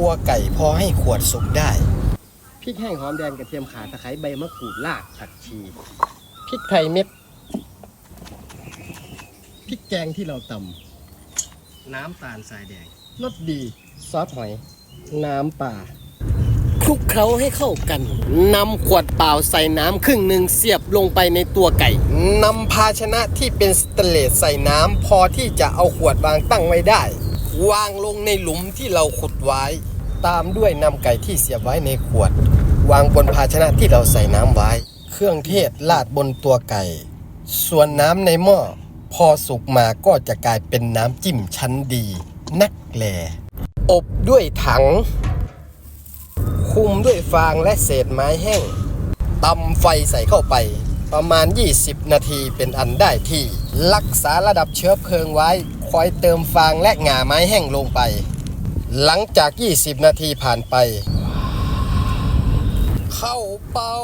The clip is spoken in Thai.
ตัวไก่พอให้ขวดสุกได้พริกแห้งหอมแดงกระเทียมข่าตะไคร้ใบมะกรูดรากผักชีพริกไทยเม็ดพริกแกงที่เราตำน้ำตาลทรายแดงรสดีซอสหอย น้ำป่าคลุกเคล้าให้เข้ากันนำขวดเปล่าใส่น้ำครึ่งหนึ่งเสียบลงไปในตัวไก่นำภาชนะที่เป็นสเตนเลสใส่น้ำพอที่จะเอาขวดวางตั้งไว้ได้ วางลงในหลุมที่เราขุดไว้ ตามด้วยนำไก่ที่เสียบไว้ในขวด วางบนภาชนะที่เราใส่น้ำไว้ เครื่องเทศราดบนตัวไก่ ส่วนน้ำในหม้อพอสุกมาก็จะกลายเป็นน้ำจิ้มชั้นดี นักแลอบด้วยถัง คุมด้วยฟางและเศษไม้แห้งตำไฟใส่เข้าไป ประมาณ 20 นาทีเป็นอันได้ที่ รักษาระดับเชื้อเพลิงไว้ คอยเติมฟางและหง่าไม้แห้งลงไป หลังจาก 20 นาทีผ่านไป เข้าเป้า